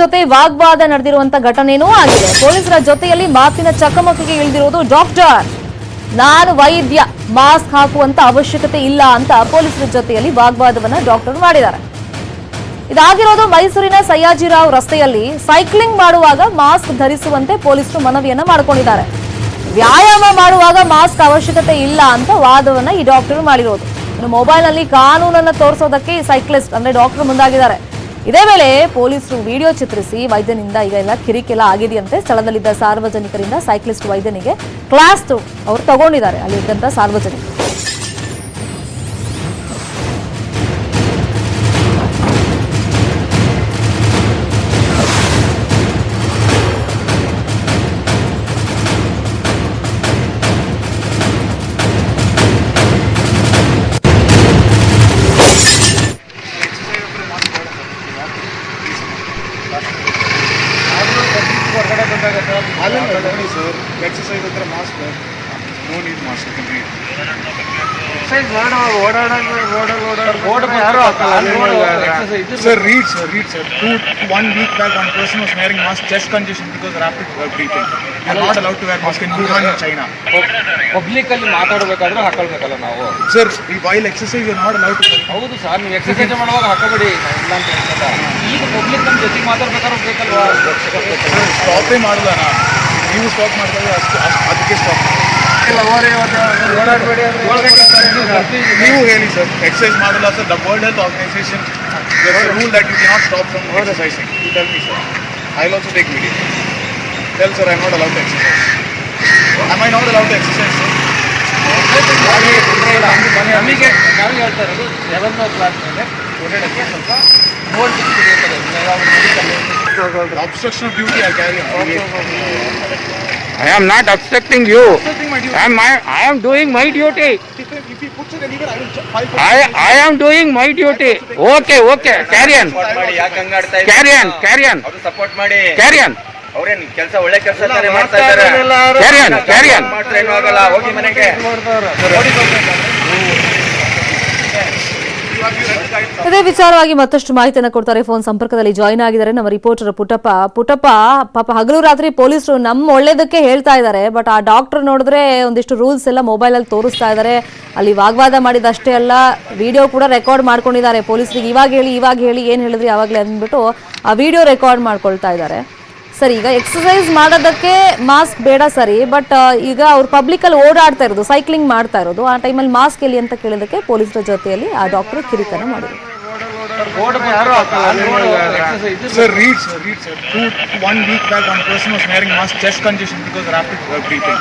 ಜೊತೆ ವಾಗ್ವಾದ ನಡೆದಿರುವಂತ ಘಟನೆನೂ ಆಗಿದೆ. ಪೊಲೀಸರ ಜೊತೆಯಲ್ಲಿ ಮಾತಿನ ಚಕಮಕಿಗೆ ಇಳಿದಿರುವುದು ಡಾಕ್ಟರ್. ನಾನು ವೈದ್ಯ, ಮಾಸ್ಕ್ ಹಾಕುವಂತ ಅವಶ್ಯಕತೆ ಇಲ್ಲ ಅಂತ ಪೊಲೀಸರ ಜೊತೆಯಲ್ಲಿ ವಾಗ್ವಾದವನ್ನ ಡಾಕ್ಟರ್ ಮಾಡಿದ್ದಾರೆ. ಇದಾಗಿರೋದು ಮೈಸೂರಿನ ಸಯ್ಯಾಜಿರಾವ್ ರಸ್ತೆಯಲ್ಲಿ ಸೈಕ್ಲಿಂಗ್ ಮಾಡುವಾಗ ಮಾಸ್ಕ್ ಧರಿಸುವಂತೆ ಪೊಲೀಸರು ಮನವಿಯನ್ನ ಮಾಡಿಕೊಂಡಿದ್ದಾರೆ. ವ್ಯಾಯಾಮ ಮಾಡುವಾಗ ಮಾಸ್ಕ್ ಅವಶ್ಯಕತೆ ಇಲ್ಲ ಅಂತ ವಾದವನ್ನ ಈ ಡಾಕ್ಟರ್ ಮಾಡಿರೋದು. ಇನ್ನು ಮೊಬೈಲ್ನಲ್ಲಿ ಕಾನೂನನ್ನ ತೋರಿಸೋದಕ್ಕೆ ಈ ಸೈಕ್ಲಿಸ್ಟ್ ಅಂದ್ರೆ ಡಾಕ್ಟರ್ ಮುಂದಾಗಿದ್ದಾರೆ. ಇದೇ ವೇಳೆ ಪೊಲೀಸರು ವಿಡಿಯೋ ಚಿತ್ರಿಸಿ ವೈದ್ಯನಿಂದ ಈಗ ಎಲ್ಲ ಕಿರಿಕೆಲ್ಲ ಆಗಿದೆಯಂತೆ ಸ್ಥಳದಲ್ಲಿದ್ದ ಸಾರ್ವಜನಿಕರಿಂದ ಸೈಕ್ಲಿಸ್ಟ್ ವೈದ್ಯನಿಗೆ ಕ್ಲಾಸ್ ಅವರು ತಗೊಂಡಿದ್ದಾರೆ ಅಲ್ಲಿದ್ದಂತ ಸಾರ್ವಜನಿಕರು. ಸರ್ ಅಲ್ಲ ನೋಡಿ ಸರ್ ಎಕ್ಸಸೈಸ್ ಹತ್ರ mask. No need mask exercise ಇದು. Sir read sir read sir two one week back one person was wearing mask chest congestion because rapid breathing not allowed to wear mask in China public ಅಲ್ಲಿ ಮಾತಾಡಬೇಕಾದ್ರೆ ಹಾಕೊಳ್ಬೇಕಲ್ಲ ನಾವು. Sir while exercise not allowed to ಹೌದು sir ನೀವು exercise ಮಾಡುವಾಗ ಹಾಕೋಬೇಡಿ. ಇಲ್ಲ ಅಂತ ಹೇಳ್ತಲ್ಲ ಈಗ ಪಬ್ಲಿಕ್ ನಮ್ಮ ಜೊತೆಗೆ ಮಾತಾಡ್ಬೇಕಾದ್ರೆ ಬೇಕಲ್ವಾ? ಸ್ಟಾಪೇ ಮಾಡಲ್ಲ ನಾನು ನೀವು ಸ್ಟಾಪ್ ಅಷ್ಟು ಅಷ್ಟು ಅದಕ್ಕೆ ಸ್ಟಾಪ್ ನೀವು ಹೇಳಿ ಸರ್. ಎಕ್ಸಸೈಸ್ ಮಾಡಲ್ಲ sir the world health organisation rule that you not stop from exercising you tell me sir I will also take video tell sir I not allowed exercise I not allowed exercise ನಮಗೆ ನಾವು ಹೇಳ್ತಾ ಇರೋದು seven ಓ clock ಮೇಲೆ ಓಡಾಡೋಕ್ಕೆ ಸ್ವಲ್ಪ sir obstruction of duty ಆ carry I am not obstructing you. I am, I am doing my duty. If he puts it anywhere, I will file for I, I am doing my duty. Okay, okay. Carry on. Support ಮಾಡಿ ಯಾಕೆ ಹಂಗಾಡ್ತಾ Carry on, carry on. ಅವರು support ಮಾಡಿ Carry on. ಅವ್ರೇನ್ ಕೆಲಸ ಒಳ್ಳೆ ಕೆಲಸ ತಾನೇ ಮಾಡ್ತಾ ಇದ್ದಾರೆ Carry on, carry on. ಮಾಡ್ತಾರೆ Carry ಆಗಲ್ಲ ಹೋಗಿ ಮನೆಗೆ ಇದೇ ವಿಚಾರವಾಗಿ ಮತ್ತಷ್ಟು ಮಾಹಿತಿಯನ್ನು ಕೊಡ್ತಾರೆ. ಫೋನ್ ಸಂಪರ್ಕದಲ್ಲಿ ಜಾಯಿನ್ ಆಗಿದ್ದಾರೆ. ನಮ್ಮ ರಿಪೋರ್ಟರ್ ಪುಟ್ಟಪ್ಪ. ಪುಟ್ಟಪ್ಪ, ಪಾಪ ಹಗಲು ರಾತ್ರಿ ಪೊಲೀಸರು ನಮ್ಮ ಒಳ್ಳೇದಕ್ಕೆ ಹೇಳ್ತಾ ಇದ್ದಾರೆ. ಬಟ್ ಆ ಡಾಕ್ಟರ್ ನೋಡಿದ್ರೆ ಒಂದಿಷ್ಟು ರೂಲ್ಸ್ ಎಲ್ಲ ಮೊಬೈಲ್ ಅಲ್ಲಿ ತೋರಿಸ್ತಾ ಇದ್ದಾರೆ. ಅಲ್ಲಿ ವಾಗ್ವಾದ ಮಾಡಿದಷ್ಟೇ ಅಲ್ಲ. ವಿಡಿಯೋ ಕೂಡ ರೆಕಾರ್ಡ್ ಮಾಡ್ಕೊಂಡಿದ್ದಾರೆ. ಪೊಲೀಸರಿಗೆ ಇವಾಗ ಹೇಳಿ ಇವಾಗ ಹೇಳಿ ಏನ್ ಹೇಳಿದ್ರಿ? ಅವಾಗಲೇ ಅಂದ್ಬಿಟ್ಟು ಆ ವಿಡಿಯೋ ರೆಕಾರ್ಡ್ ಮಾಡ್ಕೊಳ್ತಾ ಇದ್ದಾರೆ. ಸರಿ ಈಗ ಎಕ್ಸಸೈಸ್ ಮಾಡೋದಕ್ಕೆ ಮಾಸ್ಕ್ ಬೇಡ ಸರಿ ಬಟ್ ಈಗ ಅವ್ರು ಪಬ್ಲಿಕಲ್ಲಿ ಓಡಾಡ್ತಾ ಇರೋದು ಸೈಕ್ಲಿಂಗ್ ಮಾಡ್ತಾ ಇರೋದು ಆ ಟೈಮಲ್ಲಿ ಮಾಸ್ಕ್ ಎಲ್ಲಿ ಅಂತ ಕೇಳೋದಕ್ಕೆ ಪೊಲೀಸರ ಜೊತೆಯಲ್ಲಿ ಆ ಡಾಕ್ಟರ್ ಕಿರಿತನ ಮಾಡಿದ್ರು ಬೋರ್ಡ್ ಯಾರು ಹಾಕಲ್ಲ, ಅಲ್ಲಿ ನೋಡು, exercise ಇದು. Sir, read, sir, read, sir. Two, one week back, one person was wearing mask, chest congestion because rapid breathing.